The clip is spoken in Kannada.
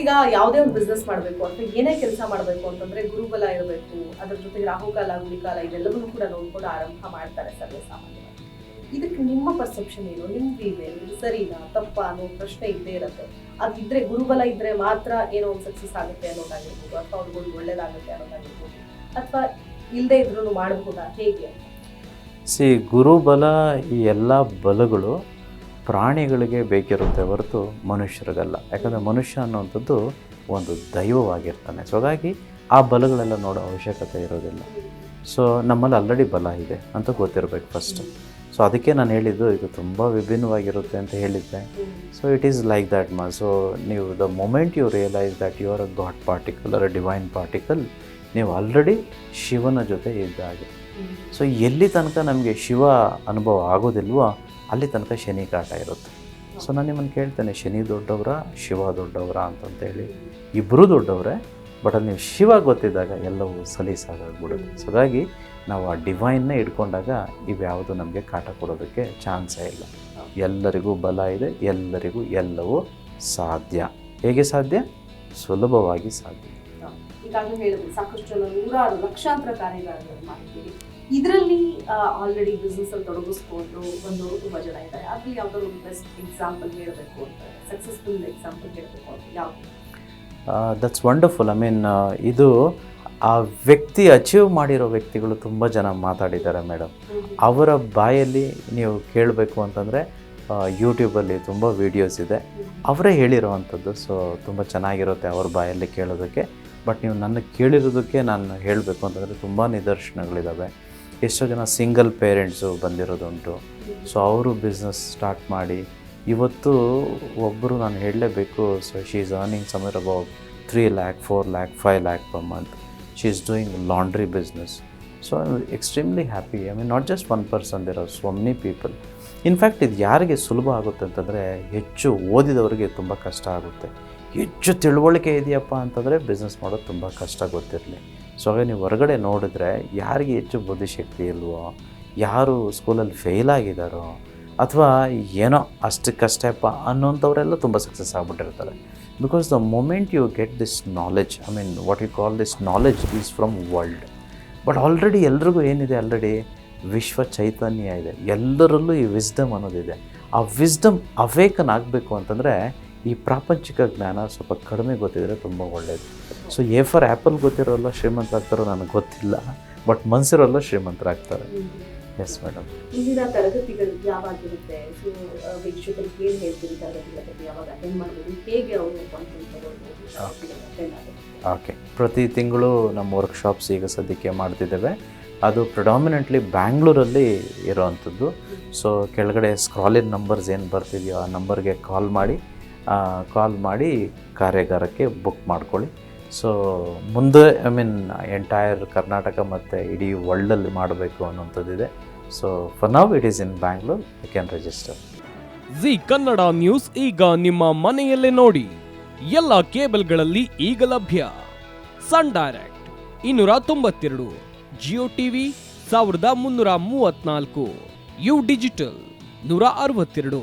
ಈಗ ಯಾವುದೇ ಒಂದು ಬಿಸ್ನೆಸ್ ಮಾಡಬೇಕು ಅಂತ ಏನೇ ಕೆಲಸ ಮಾಡಬೇಕು ಅಂತಂದ್ರೆ ಗುರುಬಲ ಇರಬೇಕು. ಅದ್ರ ಜೊತೆಗೆ ರಾಹುಕಾಲ ಗುಳಿಕಾಲ ಇದೆಲ್ಲವನ್ನೂ ಕೂಡ ನೋಡ್ಕೊಂಡು ಆರಂಭ ಮಾಡ್ತಾರೆ ಸರ್ವೇ ಸಾಮಾನ್ಯವಾಗಿ ಇದಕ್ಕೆ ನಿಮ್ಮ ಪರ್ಸೆಪ್ಷನ್ ಏನು? ನಿಮ್ದು ಇದು ಸರಿನಾ? ತಪ್ಪಾ ಅನ್ನೋ ಪ್ರಶ್ನೆ ಇದ್ದೇ ಇರುತ್ತೆ. ಅದಿದ್ರೆ ಗುರುಬಲ ಇದ್ರೆ ಮಾತ್ರ ಏನೋ ಒಂದು ಸಕ್ಸಸ್ ಆಗುತ್ತೆ ಅನ್ನೋದಾಗಿರ್ಬೋದು, ಅಥವಾ ಅವ್ರಿಗೊಂದು ಒಳ್ಳೇದಾಗುತ್ತೆ ಅನ್ನೋದಾಗಿರ್ಬೋದು, ಅಥವಾ ಇಲ್ಲದೆ ಇದ್ರೂ ಮಾಡಬಹುದಾ ಹೇಗೆ? ಸಿ ಗುರುಬಲ ಈ ಎಲ್ಲ ಬಲಗಳು ಪ್ರಾಣಿಗಳಿಗೆ ಬೇಕಿರುತ್ತೆ ಹೊರತು ಮನುಷ್ಯರಿಗಲ್ಲ. ಯಾಕಂದರೆ ಮನುಷ್ಯ ಅನ್ನುವಂಥದ್ದು ಒಂದು ದೈವವಾಗಿರ್ತಾನೆ. ಸೊ ಹಾಗಾಗಿ ಆ ಬಲಗಳೆಲ್ಲ ನೋಡೋ ಅವಶ್ಯಕತೆ ಇರೋದಿಲ್ಲ. ಸೊ ನಮ್ಮಲ್ಲಿ ಆಲ್ರೆಡಿ ಬಲ ಇದೆ ಅಂತ ಗೊತ್ತಿರಬೇಕು ಫಸ್ಟ್ ಸೊ ಅದಕ್ಕೆ ನಾನು ಹೇಳಿದ್ದು ಇದು ತುಂಬ ವಿಭಿನ್ನವಾಗಿರುತ್ತೆ ಅಂತ ಹೇಳಿದ್ದೆ. So it is like that ಮಾ ಸೊ ನೀವು the moment you realise that you are a god particle or a divine particle ನೀವು ಆಲ್ರೆಡಿ ಶಿವನ ಜೊತೆ ಇದ್ದಾಗೆ. ಸೊ ಎಲ್ಲಿ ತನಕ ನಮಗೆ ಶಿವ ಅನುಭವ ಆಗೋದಿಲ್ವೋ ಅಲ್ಲಿ ತನಕ ಶನಿ ಕಾಟ ಇರುತ್ತೆ. ಸೊ ನಾನು ನಿಮ್ಮನ್ನು ಕೇಳ್ತೇನೆ, ಶನಿ ದೊಡ್ಡವರ, ಶಿವ ದೊಡ್ಡವರ ಅಂತಂತೇಳಿ. ಇಬ್ಬರೂ ದೊಡ್ಡವರೇ ಬಟ್ ಅಲ್ಲಿ ನೀವು ಶಿವ ಗೊತ್ತಿದ್ದಾಗ ಎಲ್ಲವೂ ಸಲೀಸಾಗಾಗ್ಬಿಡುತ್ತೆ. ಸೊ ಹಾಗಾಗಿ ನಾವು ಆ ಡಿವೈನ್ನ ಇಟ್ಕೊಂಡಾಗ ಇವ್ಯಾವುದು ನಮಗೆ ಕಾಟ ಕೊಡೋದಕ್ಕೆ ಚಾನ್ಸೇ ಇಲ್ಲ. ಎಲ್ಲರಿಗೂ ಬಲ ಇದೆ, ಎಲ್ಲರಿಗೂ ಎಲ್ಲವೂ ಸಾಧ್ಯ. ಹೇಗೆ ಸಾಧ್ಯ? ಸುಲಭವಾಗಿ ಸಾಧ್ಯ. ಈಗಾಗಲೇ ಹೇಳಿದ್ವಿ ಸಾಕಷ್ಟು ನೂರಾರು ಲಕ್ಷಾಂತರ ಕಾರ್ಯಗಳನ್ನು ಇದರಲ್ಲಿ ಆಲ್ರೆಡಿ ಬಿಸ್ನೆಸ್ ಅಲ್ಲಿ ತೊಡಗಿಸ್ಕೊಂಡು ಬಂದವರು ತುಂಬಾ ಜನ ಇದ್ದಾರೆ. ಅದ್ರಲ್ಲಿ ಯಾವ್ದಾದ್ರು ಒಂದು ಬೆಸ್ಟ್ ಎಕ್ಸಾಂಪಲ್ ಹೇಳಬೇಕು ಅಂತ ಸಕ್ಸಸ್ಫುಲ್ ಎಕ್ಸಾಂಪಲ್ ಹೇಳಬೇಕು ಅಂತ ಯಾವ್ದು? ದಟ್ಸ್ ವಂಡರ್ಫುಲ್ ಐ ಮೀನ್ ಇದು ಆ ವ್ಯಕ್ತಿ ಅಚೀವ್ ಮಾಡಿರೋ ವ್ಯಕ್ತಿಗಳು ತುಂಬ ಜನ ಮಾತಾಡಿದ್ದಾರೆ ಮೇಡಮ್ ಅವರ ಬಾಯಲ್ಲಿ ನೀವು ಕೇಳಬೇಕು ಅಂತಂದರೆ ಯೂಟ್ಯೂಬಲ್ಲಿ ತುಂಬ ವೀಡಿಯೋಸ್ ಇದೆ. ಅವರೇ ಹೇಳಿರೋವಂಥದ್ದು ಸೊ ತುಂಬ ಚೆನ್ನಾಗಿರುತ್ತೆ ಅವ್ರ ಬಾಯಲ್ಲಿ ಕೇಳೋದಕ್ಕೆ. ಬಟ್ ನೀವು ನನ್ನ ಕೇಳಿರೋದಕ್ಕೆ ನಾನು ಹೇಳಬೇಕು ಅಂತಂದರೆ ತುಂಬ ನಿದರ್ಶನಗಳಿದ್ದಾವೆ ಎಷ್ಟೋ ಜನ ಸಿಂಗಲ್ ಪೇರೆಂಟ್ಸು ಬಂದಿರೋದುಂಟು. ಸೊ ಅವರು ಬಿಸ್ನೆಸ್ ಸ್ಟಾರ್ಟ್ ಮಾಡಿ, ಇವತ್ತು ಒಬ್ಬರು ನಾನು ಹೇಳಲೇಬೇಕು so she is earning somewhere about three lakh four lakh five lakh per month she is doing laundry business so I extremely happy I mean not just one person there are so many people in fact ಇದು ಯಾರಿಗೆ ಸುಲಭ ಆಗುತ್ತೆ ಅಂತಂದರೆ, ಹೆಚ್ಚು ಓದಿದವರಿಗೆ ತುಂಬ ಕಷ್ಟ ಆಗುತ್ತೆ. ಹೆಚ್ಚು ತಿಳುವಳಿಕೆ ಇದೆಯಪ್ಪ ಅಂತಂದರೆ ಬಿಸ್ನೆಸ್ ಮಾಡೋದು ತುಂಬ ಕಷ್ಟ ಗೊತ್ತಿರಲಿ. ಸೊ ಹಾಗೆ ನೀವು ಹೊರಗಡೆ ನೋಡಿದ್ರೆ ಯಾರಿಗೆ ಹೆಚ್ಚು ಬುದ್ಧಿಶಕ್ತಿ ಇಲ್ವೋ, ಯಾರು ಸ್ಕೂಲಲ್ಲಿ ಫೇಲ್ ಆಗಿದ್ದಾರೋ, ಅಥವಾ ಏನೋ ಅಷ್ಟಕ್ಕಷ್ಟೇಪ್ಪ ಅನ್ನೋಂಥವರೆಲ್ಲ ತುಂಬ success ಆಗಿಬಿಟ್ಟಿರ್ತಾರೆ. Because the moment you get this knowledge I mean what you call this knowledge is from world. But already ಎಲ್ರಿಗೂ ಏನಿದೆ, ಆಲ್ರೆಡಿ ವಿಶ್ವ ಚೈತನ್ಯ ಇದೆ. ಎಲ್ಲರಲ್ಲೂ ಈ ವಿಸ್ಡಮ್ ಅನ್ನೋದಿದೆ. ಆ ವಿಸ್ಡಮ್ ಅವೇಕನ್ ಆಗಬೇಕು ಅಂತಂದರೆ ಈ ಪ್ರಾಪಂಚಿಕ ಜ್ಞಾನ ಸ್ವಲ್ಪ ಕಡಿಮೆ ಗೊತ್ತಿದ್ರೆ ತುಂಬ ಒಳ್ಳೆಯದು ಸೊ ಎ ಫಾರ್ ಆ್ಯಪಲ್ ಗೊತ್ತಿರೋಲ್ಲ ಶ್ರೀಮಂತರಾಗ್ತಾರೋ ನನಗೆ ಗೊತ್ತಿಲ್ಲ ಬಟ್ ಮನ್ಸಿರೋಲ್ಲ ಶ್ರೀಮಂತರಾಗ್ತಾರೆ. ಎಸ್ ಮೇಡಮ್ ಇಂದಿನ ತರಗತಿಗಳು ಯಾವಾಗಿರುತ್ತೆ? ಸೊ ವೀಕ್ಷಕರಿಗೆ ಏನು ಹೇಳ್ತೀರಿ ತರಗತಿಗಳ ಬಗ್ಗೆ? ಯಾವಾಗ ಅಟೆಂಡ್ ಮಾಡ್ಬೋದು? ಹೇಗೆ ಅವರು ಅಪಾಯಿಂಟ್ಮೆಂಟ್ ತಗೊಳ್ಬೋದು? ಓಕೆ. ಪ್ರತಿ ತಿಂಗಳು ನಮ್ಮ ವರ್ಕ್ಶಾಪ್ಸ್ ಈಗ ಸದ್ಯಕ್ಕೆ ಮಾಡ್ತಿದ್ದೇವೆ. ಅದು ಪ್ರೊಡಾಮಿನೆಂಟ್ಲಿ ಬ್ಯಾಂಗ್ಳೂರಲ್ಲಿ ಇರೋವಂಥದ್ದು. ಸೊ ಕೆಳಗಡೆ ಸ್ಕ್ರಾಲಿನ್ ನಂಬರ್ಸ್ ಏನು ಬರ್ತಿದೆಯೋ ಆ ನಂಬರ್ಗೆ ಕಾಲ್ ಮಾಡಿ. ಕಾಲ್ ಮಾಡಿ ಕಾರ್ಯಾಗಾರಕ್ಕೆ ಬುಕ್ ಮಾಡ್ಕೊಳ್ಳಿ. ಸೊ ಮುಂದೆ ಐ ಮೀನ್ ಎಂಟೈರ್ ಕರ್ನಾಟಕ ಮತ್ತು ಇಡೀ ವರ್ಲ್ಡಲ್ಲಿ ಮಾಡಬೇಕು ಅನ್ನೋಂಥದ್ದಿದೆ so for now it is in Bangalore you can register Zee Kannada news ಈಗ ನಿಮ್ಮ ಮನೆಯಲ್ಲೇ ನೋಡಿ. ಎಲ್ಲ ಕೇಬಲ್ಗಳಲ್ಲಿ ಈಗ ಲಭ್ಯ. ಸನ್ ಡೈರೆಕ್ಟ್ ಇನ್ನೂರ ತೊಂಬತ್ತೆರಡು ಜಿಯೋ ಟಿವಿ ಸಾವಿರದ ಮುನ್ನೂರ ಮೂವತ್ನಾಲ್ಕು ಯು ಡಿಜಿಟಲ್ ನೂರ ಅರವತ್ತೆರಡು.